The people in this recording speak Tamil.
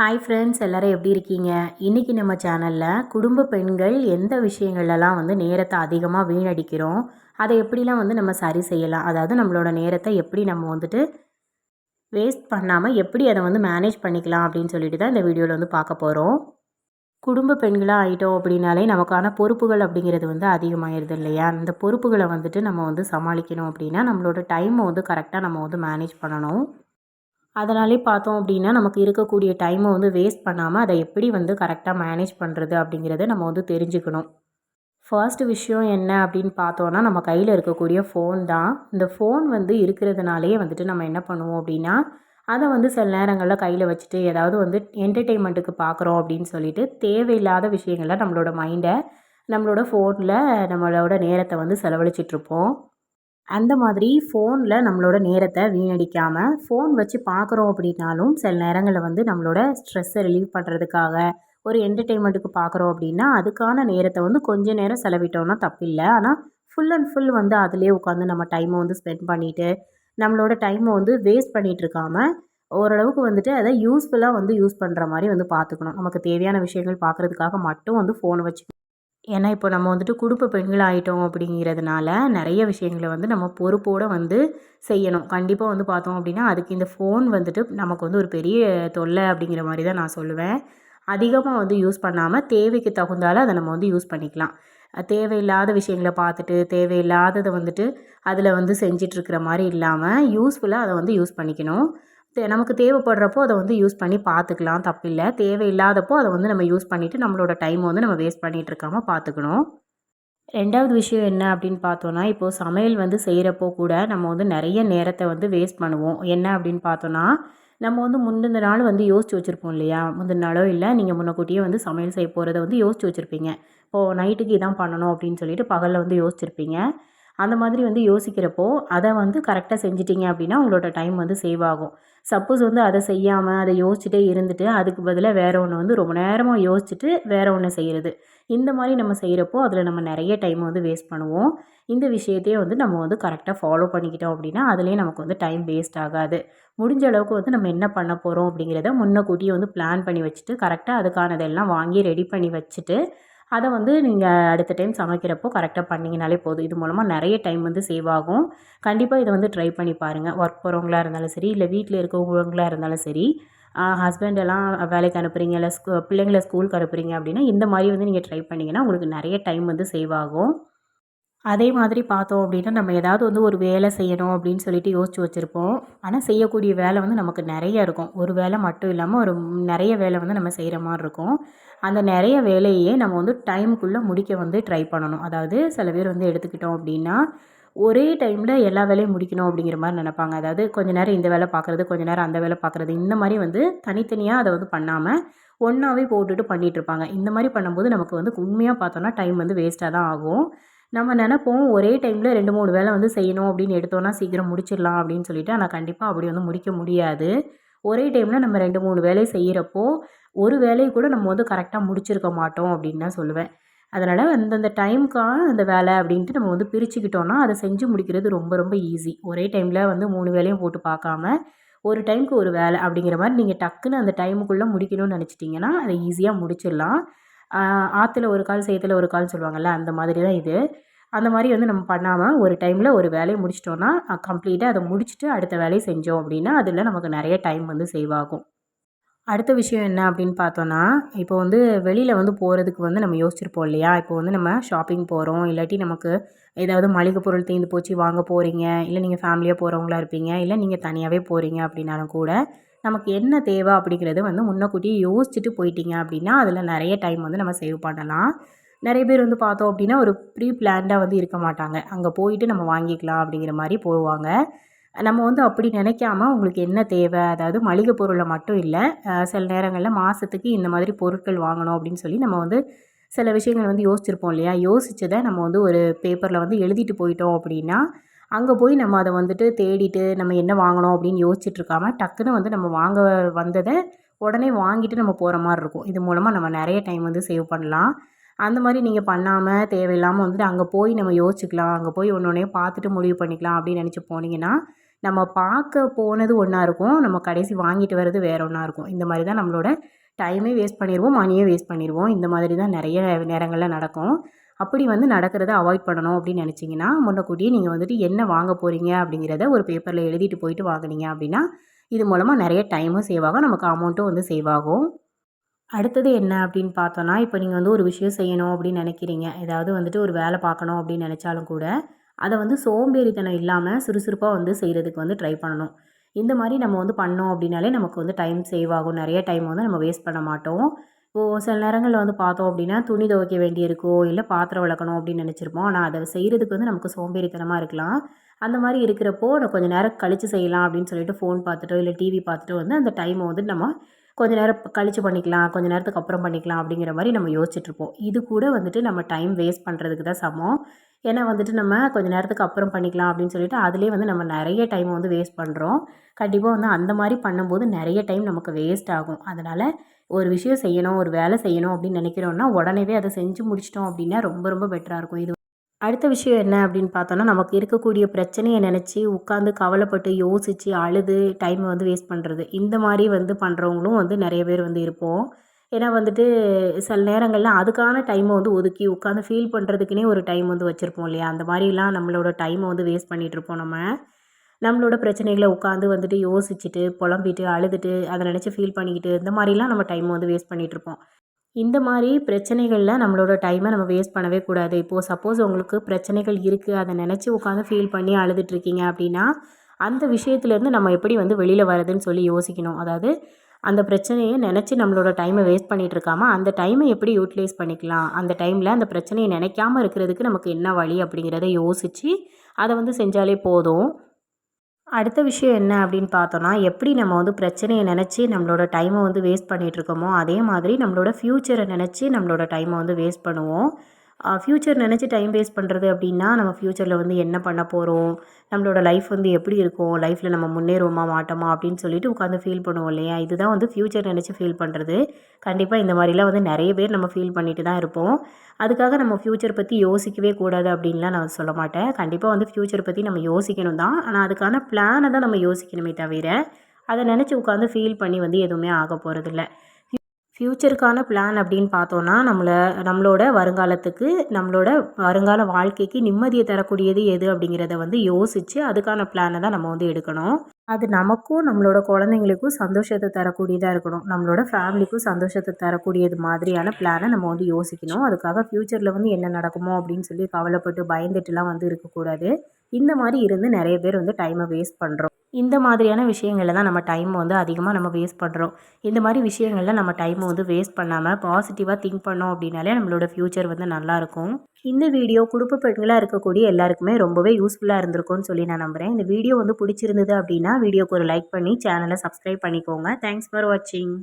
ஹாய் ஃப்ரெண்ட்ஸ் எல்லோரும் எப்படி இருக்கீங்க? இன்றைக்கி நம்ம சேனலில் குடும்ப பெண்கள் எந்த விஷயங்கள்லாம் வந்து நேரத்தை அதிகமாக வீணடிக்கிறோம்? அதை எப்படிலாம் வந்து நம்ம சரி செய்யலாம்? அதாவது நம்மளோட நேரத்தை எப்படி நம்ம வந்துட்டு வேஸ்ட் பண்ணாமல் எப்படி அதை வந்து மேனேஜ் பண்ணிக்கலாம் அப்படின்னு சொல்லிட்டு தான் இந்த வீடியோவில் வந்து பார்க்க போகிறோம் குடும்ப பெண்களாக ஆகிட்டோம் அப்படின்னாலே நமக்கான பொறுப்புகள் அப்படிங்கிறது வந்து அதிகமாகிடுது இல்லையா? அந்த பொறுப்புகளை வந்துட்டு நம்ம வந்து சமாளிக்கணும் அப்படின்னா நம்மளோட டைமை வந்து கரெக்டாக நம்ம வந்து மேனேஜ் பண்ணணும். அதனாலே பார்த்தோம் அப்படின்னா நமக்கு இருக்கக்கூடிய டைமை வந்து வேஸ்ட் பண்ணாமல் அதை எப்படி வந்து கரெக்டாக மேனேஜ் பண்ணுறது அப்படிங்கிறத நம்ம வந்து தெரிஞ்சுக்கணும். ஃபர்ஸ்ட் விஷயம் என்ன அப்படின்னு பார்த்தோன்னா நம்ம கையில் இருக்கக்கூடிய ஃபோன் தான். இந்த ஃபோன் வந்து இருக்கிறதுனாலே வந்துட்டு நம்ம என்ன பண்ணுவோம் அப்படின்னா அதை வந்து சில நேரங்களில் கையில் வச்சுட்டு ஏதாவது வந்து என்டர்டெயின்மெண்ட்டுக்கு பார்க்குறோம் அப்படின்னு சொல்லிட்டு தேவையில்லாத விஷயங்களை நம்மளோட மைண்டை நம்மளோட ஃபோனில் நம்மளோட நேரத்தை வந்து செலவழிச்சிட்ருப்போம் அந்த மாதிரி ஃபோனில் நம்மளோட நேரத்தை வீணடிக்காமல் ஃபோன் வச்சு பார்க்குறோம் அப்படின்னாலும் சில நேரங்களில் வந்து நம்மளோட ஸ்ட்ரெஸ்ஸை ரிலீவ் பண்ணுறதுக்காக ஒரு என்டர்டெயின்மெண்ட்டுக்கு பார்க்குறோம் அப்படின்னா அதுக்கான நேரத்தை வந்து கொஞ்ச நேரம் செலவிட்டோம்னா தப்பில்லை. ஆனால் ஃபுல் அண்ட் ஃபுல் வந்து அதிலே உட்காந்து நம்ம டைமை வந்து ஸ்பெண்ட் பண்ணிவிட்டு நம்மளோட டைமை வந்து வேஸ்ட் பண்ணிகிட்டு இருக்காமல் ஓரளவுக்கு வந்துட்டு அதை யூஸ்ஃபுல்லாக வந்து யூஸ் பண்ணுற மாதிரி வந்து பார்த்துக்கணும். நமக்கு தேவையான விஷயங்கள் பார்க்குறதுக்காக மட்டும் வந்து ஃபோனை வச்சு ஏன்னா இப்போ நம்ம வந்துட்டு குடும்ப பெண்கள் ஆகிட்டோம் அப்படிங்கிறதுனால நிறைய விஷயங்களை வந்து நம்ம பொறுப்போடு வந்து செய்யணும். கண்டிப்பாக வந்து பார்த்தோம் அப்படின்னா அதுக்கு இந்த ஃபோன் வந்துட்டு நமக்கு வந்து ஒரு பெரிய தொல்லை அப்படிங்கிற மாதிரி தான் நான் சொல்லுவேன். அதிகமாக வந்து யூஸ் பண்ணாமல் தேவைக்கு தகுந்தால அதை நம்ம வந்து யூஸ் பண்ணிக்கலாம். தேவையில்லாத விஷயங்களை பார்த்துட்டு தேவையில்லாததை வந்துட்டு அதில் வந்து செஞ்சிட்ருக்கிற மாதிரி இல்லாமல் யூஸ்ஃபுல்லாக அதை வந்து யூஸ் பண்ணிக்கணும். நமக்கு தேவைப்படுறப்போ அதை வந்து யூஸ் பண்ணி பார்த்துக்கலாம். தப்பில்லை. தேவையில்லாதப்போ அதை வந்து நம்ம யூஸ் பண்ணிவிட்டு நம்மளோட டைமை வந்து நம்ம வேஸ்ட் பண்ணிகிட்டு இருக்காமல் பார்த்துக்கணும். ரெண்டாவது விஷயம் என்ன அப்படின்னு பார்த்தோன்னா இப்போது சமையல் வந்து செய்கிறப்போ கூட நம்ம வந்து நிறைய நேரத்தை வந்து வேஸ்ட் பண்ணுவோம். என்ன அப்படின்னு பார்த்தோன்னா நம்ம வந்து முந்தின நாள் வந்து யோசிச்சு வச்சுருப்போம் இல்லையா? முந்தின நாளோ இல்லை நீங்கள் முன்னக்கூட்டியே வந்து சமையல் செய்ய போகிறத வந்து யோசிச்சு வச்சுருப்பீங்க. இப்போது நைட்டுக்கு இதான் பண்ணணும் அப்படின்னு சொல்லிட்டு பகலில் வந்து யோசிச்சிருப்பீங்க. அந்த மாதிரி வந்து யோசிக்கிறப்போ அதை வந்து கரெக்டாக செஞ்சிட்டிங்க அப்படின்னா உங்களோட டைம் வந்து சேவ் ஆகும். சப்போஸ் வந்து அதை செய்யாமல் அதை யோசிச்சுட்டே இருந்துட்டு அதுக்கு பதிலாக வேறு ஒன்று வந்து ரொம்ப நேரமாக யோசிச்சுட்டு வேறு ஒன்று செய்கிறது இந்த மாதிரி நம்ம செய்கிறப்போ அதில் நம்ம நிறைய டைம் வந்து வேஸ்ட் பண்ணுவோம். இந்த விஷயத்தையே வந்து நம்ம வந்து கரெக்டாக ஃபாலோ பண்ணிக்கிட்டோம் அப்படின்னா அதுலேயே நமக்கு வந்து டைம் வேஸ்ட் ஆகாது. முடிஞ்ச அளவுக்கு வந்து நம்ம என்ன பண்ண போகிறோம் அப்படிங்கிறத முன்னக்கூட்டியே வந்து பிளான் பண்ணி வச்சுட்டு கரெக்டாக அதுக்கானதெல்லாம் வாங்கி ரெடி பண்ணி வச்சுட்டு அதை வந்து நீங்கள் அடுத்த டைம் சமைக்கிறப்போ கரெக்டாக பண்ணிங்கனாலே போதும். இது மூலமாக நிறைய டைம் வந்து சேவ் ஆகும். கண்டிப்பாக இதை வந்து ட்ரை பண்ணி பாருங்கள் ஒர்க் போகிறவங்களா இருந்தாலும் சரி இல்லை வீட்டில் இருக்கிறவங்களா இருந்தாலும் சரி ஹஸ்பண்ட் எல்லாம் வேலைக்கு அனுப்புகிறீங்க இல்லை ஸ்கூ பிள்ளைங்களை ஸ்கூலுக்கு அனுப்புகிறீங்க அப்படின்னா இந்த மாதிரி வந்து நீங்கள் ட்ரை பண்ணிங்கன்னா உங்களுக்கு நிறைய டைம் வந்து சேவ் ஆகும். அதே மாதிரி பார்த்தோம் அப்படின்னா நம்ம ஏதாவது வந்து ஒரு வேலை செய்யணும் அப்படின்னு சொல்லிட்டு யோசிச்சு வச்சுருப்போம். ஆனால் செய்யக்கூடிய வேலை வந்து நமக்கு நிறைய இருக்கும். ஒரு வேலை மட்டும் இல்லாமல் ஒரு நிறைய வேலை வந்து நம்ம செய்கிற மாதிரி இருக்கும். அந்த நிறைய வேலையே நம்ம வந்து டைமுக்குள்ளே முடிக்க வந்து ட்ரை பண்ணணும். அதாவது சில பேர் வந்து எடுத்துக்கிட்டோம் அப்படின்னா ஒரே டைமில் எல்லா வேலையும் முடிக்கணும் அப்படிங்கிற மாதிரி நினப்பாங்க. அதாவது கொஞ்ச நேரம் இந்த வேலை பார்க்குறது கொஞ்ச நேரம் அந்த வேலை பார்க்குறது இந்த மாதிரி வந்து தனித்தனியாக அதை வந்து பண்ணாமல் ஒன்றாவே போட்டுட்டு பண்ணிகிட்ருப்பாங்க இந்த மாதிரி பண்ணும்போது நமக்கு வந்து உண்மையாக பார்த்தோன்னா டைம் வந்து வேஸ்ட்டாக தான் ஆகும். நம்ம நினப்போம் ஒரே டைமில் ரெண்டு மூணு வேலை வந்து செய்யணும் அப்படின்னு எடுத்தோன்னா சீக்கிரம் முடிச்சிடலாம் அப்படின்னு சொல்லிட்டு ஆனால் கண்டிப்பாக அப்படி வந்து முடிக்க முடியாது. ஒரே டைமில் நம்ம ரெண்டு மூணு வேலை செய்கிறப்போ ஒரு வேலையை கூட நம்ம வந்து கரெக்டாக முடிச்சிருக்க மாட்டோம் அப்படின்னு நான் சொல்லுவேன். அதனால் அந்தந்த டைமுக்கான அந்த வேலை அப்படின்ட்டு நம்ம வந்து பிரிச்சுக்கிட்டோன்னா அதை செஞ்சு முடிக்கிறது ரொம்ப ரொம்ப ஈஸி ஒரே டைமில் வந்து மூணு வேலையும் போட்டு பார்க்காம ஒரு டைமுக்கு ஒரு வேலை அப்படிங்கிற மாதிரி நீங்கள் டக்குன்னு அந்த டைமுக்குள்ளே முடிக்கணும்னு நினச்சிட்டிங்கன்னா அதை ஈஸியாக முடிச்சிடலாம். ஆற்றுல ஒரு கால் சேத்துல ஒரு கால் சொல்லுவாங்கள்ல அந்த மாதிரி தான் இது. அந்த மாதிரி வந்து நம்ம பண்ணாமல் ஒரு டைமில் ஒரு வேலையை முடிச்சிட்டோன்னா கம்ப்ளீட்டாக அதை முடிச்சுட்டு அடுத்த வேலையை செஞ்சோம் அப்படின்னா அதில் நமக்கு நிறைய டைம் வந்து சேவ் ஆகும். அடுத்த விஷயம் என்ன அப்படின்னு பார்த்தோன்னா இப்போ வந்து வெளியில் வந்து போகிறதுக்கு வந்து நம்ம யோசிச்சிருப்போம் இல்லையா? இப்போ வந்து நம்ம ஷாப்பிங் போகிறோம் இல்லாட்டி நமக்கு ஏதாவது மளிகை பொருள் தீர்ந்து போச்சு வாங்க போகிறீங்க இல்லை நீங்கள் ஃபேமிலியாக போகிறவங்களா இருப்பீங்க இல்லை நீங்கள் தனியாகவே போகிறீங்க அப்படின்னாலும் கூட நமக்கு என்ன தேவை அப்படிங்கிறது வந்து முன்னக்கூட்டியே யோசிச்சுட்டு போயிட்டீங்க அப்படின்னா அதில் நிறைய டைம் வந்து நம்ம சேவ் பண்ணலாம். நிறைய பேர் வந்து பார்த்தோம் அப்படின்னா ஒரு ப்ரீ பிளான்டாக வந்து இருக்க மாட்டாங்க. அங்கே போயிட்டு நம்ம வாங்கிக்கலாம் அப்படிங்கிற மாதிரி போவாங்க. நம்ம வந்து அப்படி நினைக்காம உங்களுக்கு என்ன தேவை? அதாவது மளிகை பொருளை மட்டும் இல்லை சில நேரங்களில் மாதத்துக்கு இந்த மாதிரி பொருட்கள் வாங்கணும் அப்படின்னு சொல்லி நம்ம வந்து சில விஷயங்கள் வந்து யோசிச்சிருப்போம் இல்லையா? யோசித்ததை நம்ம வந்து ஒரு பேப்பரில் வந்து எழுதிட்டு போயிட்டோம் அப்படின்னா அங்கே போய் நம்ம அதை வந்துட்டு தேடிட்டு நம்ம என்ன வாங்கணும் அப்படின்னு யோசிச்சுட்ருக்காம டக்குன்னு வந்து நம்ம வாங்க வந்ததை உடனே வாங்கிட்டு நம்ம போகிற மாதிரி இருக்கும். இது மூலமாக நம்ம நிறைய டைம் வந்து சேவ் பண்ணலாம். அந்த மாதிரி நீங்கள் பண்ணாமல் தேவையில்லாமல் வந்துட்டு அங்கே போய் நம்ம யோசிச்சுக்கலாம். அங்கே போய் ஒன்று பார்த்துட்டு முடிவு பண்ணிக்கலாம் அப்படின்னு நினச்சி போனீங்கன்னா நம்ம பார்க்க போனது ஒன்றா இருக்கும். நம்ம கடைசி வாங்கிட்டு வர்றது வேறு ஒன்றா இருக்கும். இந்த மாதிரி தான் நம்மளோட டைமே வேஸ்ட் பண்ணிடுவோம் மணியே வேஸ்ட் பண்ணிடுவோம். இந்த மாதிரி தான் நிறைய நேரங்களில் நடக்கும். அப்படி வந்து நடக்கிறத அவாய்ட் பண்ணணும் அப்படின்னு நினச்சிங்கன்னா முன்னக்கூட்டியே நீங்கள் வந்துட்டு என்ன வாங்க போகிறீங்க அப்படிங்கிறத ஒரு பேப்பரில் எழுதிட்டு போயிட்டு வாங்குனீங்க அப்படின்னா இது மூலமாக நிறைய டைமும் சேவ் ஆகும். நமக்கு அமௌண்ட்டும் வந்து சேவ் ஆகும். அடுத்தது என்ன அப்படின்னு பார்த்தோன்னா இப்போ நீங்கள் வந்து ஒரு விஷயம் செய்யணும் அப்படின்னு நினைக்கிறீங்க. ஏதாவது வந்துட்டு ஒரு வேலை பார்க்கணும் அப்படின்னு நினச்சாலும் கூட அதை வந்து சோம்பேறித்தனம் இல்லாமல் சுறுசுறுப்பாக வந்து செய்கிறதுக்கு வந்து ட்ரை பண்ணணும். இந்த மாதிரி நம்ம வந்து பண்ணோம் அப்படின்னாலே நமக்கு வந்து டைம் சேவ் ஆகும். நிறைய டைம் வந்து நம்ம வேஸ்ட் பண்ண மாட்டோம். இப்போது சில நேரங்களில் வந்து பார்த்தோம் அப்படின்னா துணி துவைக்க வேண்டியிருக்கும் இல்லை பாத்திரம் விளக்கணும் அப்படின்னு நினச்சிருப்போம். ஆனால் அதை செய்கிறதுக்கு வந்து நமக்கு சோம்பேறித்தனமாக இருக்கலாம். அந்த மாதிரி இருக்கிறப்போ நம்ம கொஞ்சம் நேரம் கழித்து செய்யலாம் அப்படின்னு சொல்லிட்டு ஃபோன் பார்த்துட்டோ இல்லை டிவி பார்த்துட்டோ வந்து அந்த டைமை வந்து நம்ம கொஞ்ச நேரம் கழித்து பண்ணிக்கலாம் கொஞ்ச நேரத்துக்கு அப்புறம் பண்ணிக்கலாம் அப்படிங்கிற மாதிரி நம்ம யோசிச்சுட்ருப்போம். இது கூட வந்துட்டு நம்ம டைம் வேஸ்ட் பண்ணுறதுக்கு தான் சமம். ஏன்னா வந்துட்டு நம்ம கொஞ்ச நேரத்துக்கு அப்புறம் பண்ணிக்கலாம் அப்படின்னு சொல்லிட்டு அதிலே வந்து நம்ம நிறைய டைம் வந்து வேஸ்ட் பண்ணுறோம் கண்டிப்பாக வந்து அந்த மாதிரி பண்ணும்போது நிறைய டைம் நமக்கு வேஸ்ட் ஆகும். அதனால் ஒரு விஷயம் செய்யணும் ஒரு வேலை செய்யணும் அப்படின்னு நினைக்கிறோன்னா உடனேவே அதை செஞ்சு முடிச்சிட்டோம் அப்படின்னா ரொம்ப ரொம்ப பெட்டராக இருக்கும். இது அடுத்த விஷயம் என்ன அப்படின்னு பார்த்தோன்னா நமக்கு இருக்கக்கூடிய பிரச்சனையை நினச்சி உட்காந்து கவலைப்பட்டு யோசித்து அழுது டைமை வந்து வேஸ்ட் பண்ணுறது இந்த மாதிரி வந்து பண்ணுறவங்களும் வந்து நிறைய பேர் வந்து இருப்போம். ஏன்னா வந்துட்டு சில நேரங்களில் அதுக்கான டைமை வந்து ஒதுக்கி உட்காந்து ஃபீல் பண்ணுறதுக்குனே ஒரு டைம் வந்து வச்சுருப்போம் இல்லையா? அந்த மாதிரிலாம் நம்மளோட டைமை வந்து வேஸ்ட் பண்ணிகிட்ருப்போம் நம்ம. நம்மளோட பிரச்சனைகளை உட்காந்து வந்துட்டு யோசிச்சுட்டு புலம்பிட்டு அழுதுட்டு அதை நினச்சி ஃபீல் பண்ணிக்கிட்டு இந்த மாதிரிலாம் நம்ம டைம் வந்து வேஸ்ட் பண்ணிகிட்ருப்போம் இந்த மாதிரி பிரச்சனைகளில் நம்மளோட டைமை நம்ம வேஸ்ட் பண்ணவே கூடாது. இப்போது சப்போஸ் உங்களுக்கு பிரச்சனைகள் இருக்குது அதை நினச்சி உட்காந்து ஃபீல் பண்ணி அழுதுட்ருக்கீங்க அப்படின்னா அந்த விஷயத்துலேருந்து நம்ம எப்படி வந்து வெளியில் வரதுன்னு சொல்லி யோசிக்கணும். அதாவது அந்த பிரச்சனையை நினச்சி நம்மளோட டைமை வேஸ்ட் பண்ணிகிட்டு இருக்காமல் அந்த டைமை எப்படி யூட்டிலைஸ் பண்ணிக்கலாம்? அந்த டைமில் அந்த பிரச்சனையை நினைக்காமல் இருக்கிறதுக்கு நமக்கு என்ன வழி அப்படிங்கிறத யோசித்து அதை வந்து செஞ்சாலே போதும். அடுத்த விஷயம் என்ன அப்படின்னு பார்த்தோன்னா எப்படி நம்ம வந்து பிரச்சனையை நினச்சி நம்மளோட டைமை வந்து வேஸ்ட் பண்ணிகிட்ருக்கோமோ அதே மாதிரி நம்மளோட ஃப்யூச்சரை நினச்சி நம்மளோட டைமை வந்து வேஸ்ட் பண்ணுவோம். ஃப்யூச்சர் நினச்சி டைம் வேஸ்ட் பண்ணுறது அப்படின்னா நம்ம ஃப்யூச்சரில் வந்து என்ன பண்ண போகிறோம் நம்மளோட லைஃப் வந்து எப்படி இருக்கும்? லைஃப்பில் நம்ம முன்னேறுவோமா மாட்டோமா அப்படின்னு சொல்லிட்டு உட்காந்து ஃபீல் பண்ணுவோம் இல்லையா? இதுதான் வந்து ஃப்யூச்சர் நினச்சி ஃபீல் பண்ணுறது கண்டிப்பாக இந்த மாதிரிலாம் வந்து நிறைய பேர் நம்ம ஃபீல் பண்ணிட்டு தான் இருப்போம். அதுக்காக நம்ம ஃப்யூச்சர் பற்றி யோசிக்கவே கூடாது அப்படின்லாம் நான் சொல்ல மாட்டேன். கண்டிப்பாக வந்து ஃப்யூச்சர் பற்றி நம்ம யோசிக்கணும் தான். ஆனால் அதுக்கான பிளானை தான் நம்ம யோசிக்கணுமே தவிர அதை நினச்சி உட்காந்து ஃபீல் பண்ணி வந்து எதுவுமே ஆக போகிறதில்ல ஃப்யூச்சருக்கான பிளான் அப்படின்னு பார்த்தோன்னா நம்மளை நம்மளோட வருங்காலத்துக்கு நம்மளோட வருங்கால வாழ்க்கைக்கு நிம்மதியை தரக்கூடியது எது அப்படிங்கிறத வந்து யோசித்து அதுக்கான பிளானை தான் நம்ம வந்து எடுக்கணும். அது நமக்கும் நம்மளோட குழந்தைங்களுக்கும் சந்தோஷத்தை தரக்கூடியதாக இருக்கணும். நம்மளோட ஃபேமிலிக்கும் சந்தோஷத்தை தரக்கூடியது மாதிரியான பிளானை நம்ம வந்து யோசிக்கணும். அதுக்காக ஃப்யூச்சரில் வந்து என்ன நடக்குமோ அப்படின்னு சொல்லி கவலைப்பட்டு பயந்துட்டுலாம் வந்து இருக்கக்கூடாது. இந்த மாதிரி இருந்து நிறைய பேர் வந்து டைமை வேஸ்ட் பண்ணுறோம் இந்த மாதிரியான விஷயங்களில் தான் நம்ம டைம் வந்து அதிகமாக நம்ம வேஸ்ட் பண்ணுறோம் இந்த மாதிரி விஷயங்களில் நம்ம டைமை வந்து வேஸ்ட் பண்ணாமல் பாசிட்டிவாக திங்க் பண்ணோம் அப்படின்னாலே நம்மளோட ஃப்யூச்சர் வந்து நல்லாயிருக்கும் இந்த வீடியோ குடும்ப பெண்களாக இருக்கக்கூடிய எல்லாருக்குமே ரொம்பவே யூஸ்ஃபுல்லாக இருந்திருக்கும்னு சொல்லி நான் நம்புகிறேன் இந்த வீடியோ வந்து பிடிச்சிருந்தது அப்படின்னா வீடியோக்கு ஒரு லைக் பண்ணி சேனலை சப்ஸ்கிரைப் பண்ணிக்கோங்க. தேங்க்ஸ் ஃபார் வாட்சிங்